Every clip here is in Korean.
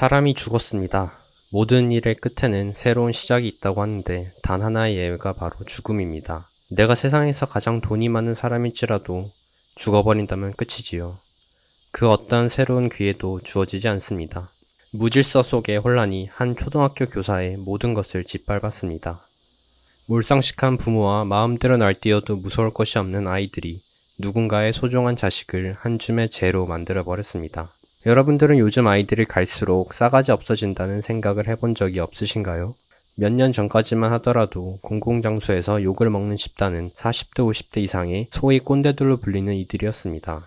사람이 죽었습니다. 모든 일의 끝에는 새로운 시작이 있다고 하는데 단 하나의 예외가 바로 죽음입니다. 내가 세상에서 가장 돈이 많은 사람일지라도 죽어버린다면 끝이지요. 그 어떠한 새로운 기회도 주어지지 않습니다. 무질서 속의 혼란이 한 초등학교 교사의 모든 것을 짓밟았습니다. 몰상식한 부모와 마음대로 날뛰어도 무서울 것이 없는 아이들이 누군가의 소중한 자식을 한 줌의 죄로 만들어 버렸습니다. 여러분들은 요즘 아이들이 갈수록 싸가지 없어진다는 생각을 해본 적이 없으신가요? 몇 년 전까지만 하더라도 공공장소에서 욕을 먹는 집단은 40대 50대 이상의 소위 꼰대들로 불리는 이들이었습니다.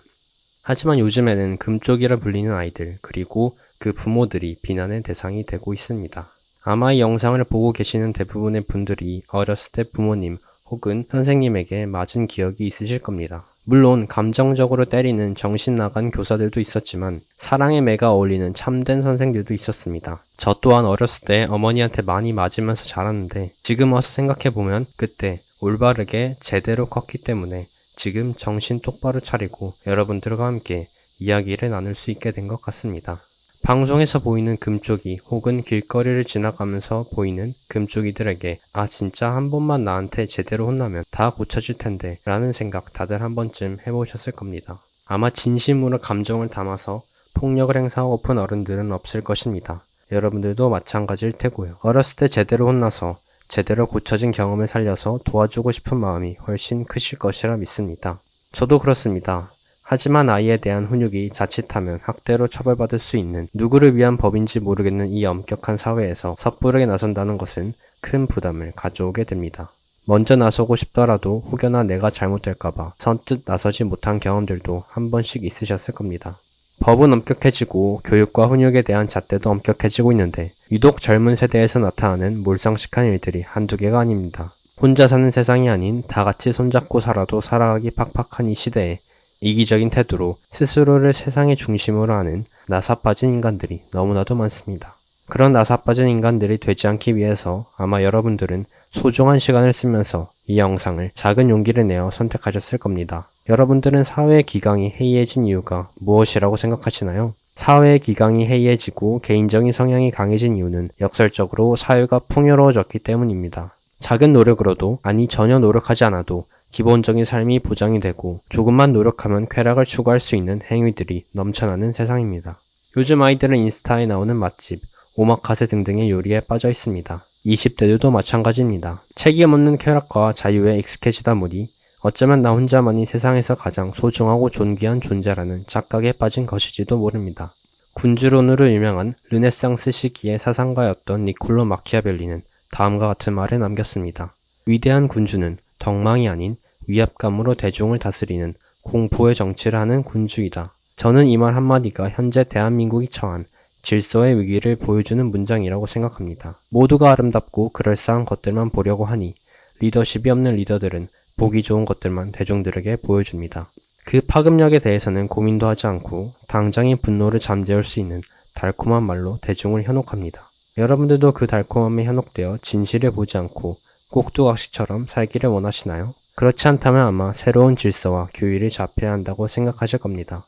하지만 요즘에는 금쪽이라 불리는 아이들 그리고 그 부모들이 비난의 대상이 되고 있습니다. 아마 이 영상을 보고 계시는 대부분의 분들이 어렸을 때 부모님 혹은 선생님에게 맞은 기억이 있으실 겁니다. 물론 감정적으로 때리는 정신 나간 교사들도 있었지만 사랑의 매가 어울리는 참된 선생들도 있었습니다. 저 또한 어렸을 때 어머니한테 많이 맞으면서 자랐는데 지금 와서 생각해보면 그때 올바르게 제대로 컸기 때문에 지금 정신 똑바로 차리고 여러분들과 함께 이야기를 나눌 수 있게 된 것 같습니다. 방송에서 보이는 금쪽이 혹은 길거리를 지나가면서 보이는 금쪽이들에게 아 진짜 한 번만 나한테 제대로 혼나면 다 고쳐질 텐데 라는 생각 다들 한 번쯤 해보셨을 겁니다. 아마 진심으로 감정을 담아서 폭력을 행사하고픈 어른들은 없을 것입니다. 여러분들도 마찬가지일 테고요. 어렸을 때 제대로 혼나서 제대로 고쳐진 경험을 살려서 도와주고 싶은 마음이 훨씬 크실 것이라 믿습니다. 저도 그렇습니다. 하지만 아이에 대한 훈육이 자칫하면 학대로 처벌받을 수 있는 누구를 위한 법인지 모르겠는 이 엄격한 사회에서 섣부르게 나선다는 것은 큰 부담을 가져오게 됩니다. 먼저 나서고 싶더라도 혹여나 내가 잘못될까봐 선뜻 나서지 못한 경험들도 한 번씩 있으셨을 겁니다. 법은 엄격해지고 교육과 훈육에 대한 잣대도 엄격해지고 있는데 유독 젊은 세대에서 나타나는 몰상식한 일들이 한두 개가 아닙니다. 혼자 사는 세상이 아닌 다 같이 손잡고 살아도 살아가기 팍팍한 이 시대에 이기적인 태도로 스스로를 세상의 중심으로 하는 나사빠진 인간들이 너무나도 많습니다. 그런 나사빠진 인간들이 되지 않기 위해서 아마 여러분들은 소중한 시간을 쓰면서 이 영상을 작은 용기를 내어 선택하셨을 겁니다. 여러분들은 사회의 기강이 해이해진 이유가 무엇이라고 생각하시나요? 사회의 기강이 해이해지고 개인적인 성향이 강해진 이유는 역설적으로 사회가 풍요로워졌기 때문입니다. 작은 노력으로도, 아니 전혀 노력하지 않아도 기본적인 삶이 보장이 되고 조금만 노력하면 쾌락을 추구할 수 있는 행위들이 넘쳐나는 세상입니다. 요즘 아이들은 인스타에 나오는 맛집, 오마카세 등등의 요리에 빠져 있습니다. 20대들도 마찬가지입니다. 책임 없는 쾌락과 자유에 익숙해지다 보니 어쩌면 나 혼자만이 세상에서 가장 소중하고 존귀한 존재라는 착각에 빠진 것이지도 모릅니다. 군주론으로 유명한 르네상스 시기의 사상가였던 니콜로 마키아벨리는 다음과 같은 말을 남겼습니다. 위대한 군주는 덕망이 아닌 위압감으로 대중을 다스리는 공포의 정치를 하는 군주이다. 저는 이 말 한마디가 현재 대한민국이 처한 질서의 위기를 보여주는 문장이라고 생각합니다. 모두가 아름답고 그럴싸한 것들만 보려고 하니 리더십이 없는 리더들은 보기 좋은 것들만 대중들에게 보여줍니다. 그 파급력에 대해서는 고민도 하지 않고 당장의 분노를 잠재울 수 있는 달콤한 말로 대중을 현혹합니다. 여러분들도 그 달콤함에 현혹되어 진실을 보지 않고 꼭두각시처럼 살기를 원하시나요? 그렇지 않다면 아마 새로운 질서와 교율이 잡혀야 한다고 생각하실 겁니다.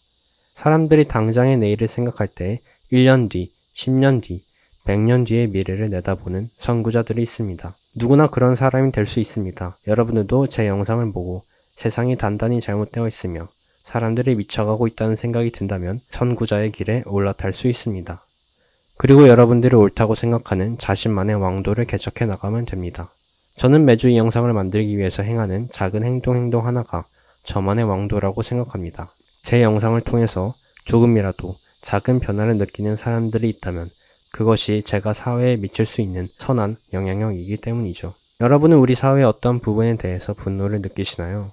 사람들이 당장의 내일을 생각할 때 1년 뒤, 10년 뒤, 100년 뒤의 미래를 내다보는 선구자들이 있습니다. 누구나 그런 사람이 될 수 있습니다. 여러분들도 제 영상을 보고 세상이 단단히 잘못되어 있으며 사람들이 미쳐가고 있다는 생각이 든다면 선구자의 길에 올라탈 수 있습니다. 그리고 여러분들이 옳다고 생각하는 자신만의 왕도를 개척해 나가면 됩니다. 저는 매주 이 영상을 만들기 위해서 행하는 작은 행동 행동 하나가 저만의 왕도라고 생각합니다. 제 영상을 통해서 조금이라도 작은 변화를 느끼는 사람들이 있다면 그것이 제가 사회에 미칠 수 있는 선한 영향력이기 때문이죠. 여러분은 우리 사회의 어떤 부분에 대해서 분노를 느끼시나요?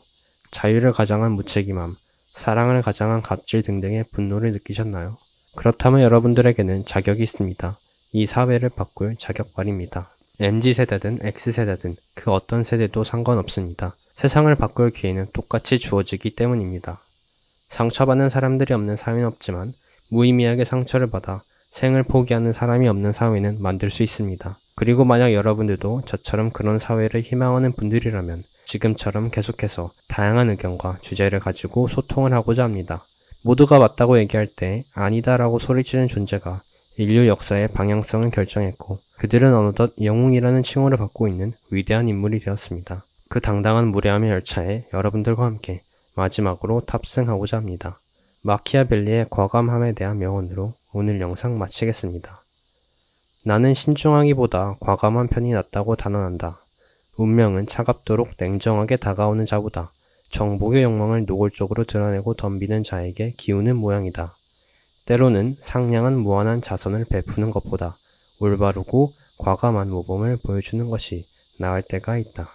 자유를 가장한 무책임함, 사랑을 가장한 갑질 등등의 분노를 느끼셨나요? 그렇다면 여러분들에게는 자격이 있습니다. 이 사회를 바꿀 자격 말입니다. MZ세대든 X세대든 그 어떤 세대도 상관없습니다. 세상을 바꿀 기회는 똑같이 주어지기 때문입니다. 상처받는 사람들이 없는 사회는 없지만 무의미하게 상처를 받아 생을 포기하는 사람이 없는 사회는 만들 수 있습니다. 그리고 만약 여러분들도 저처럼 그런 사회를 희망하는 분들이라면 지금처럼 계속해서 다양한 의견과 주제를 가지고 소통을 하고자 합니다. 모두가 맞다고 얘기할 때 아니다라고 소리치는 존재가 인류 역사의 방향성을 결정했고 그들은 어느덧 영웅이라는 칭호를 받고 있는 위대한 인물이 되었습니다. 그 당당한 무례함의 열차에 여러분들과 함께 마지막으로 탑승하고자 합니다. 마키아벨리의 과감함에 대한 명언으로 오늘 영상 마치겠습니다. 나는 신중하기보다 과감한 편이 낫다고 단언한다. 운명은 차갑도록 냉정하게 다가오는 자보다 정복의 욕망을 노골적으로 드러내고 덤비는 자에게 기우는 모양이다. 때로는 상냥한 무한한 자선을 베푸는 것보다 올바르고 과감한 모범을 보여주는 것이 나을 때가 있다.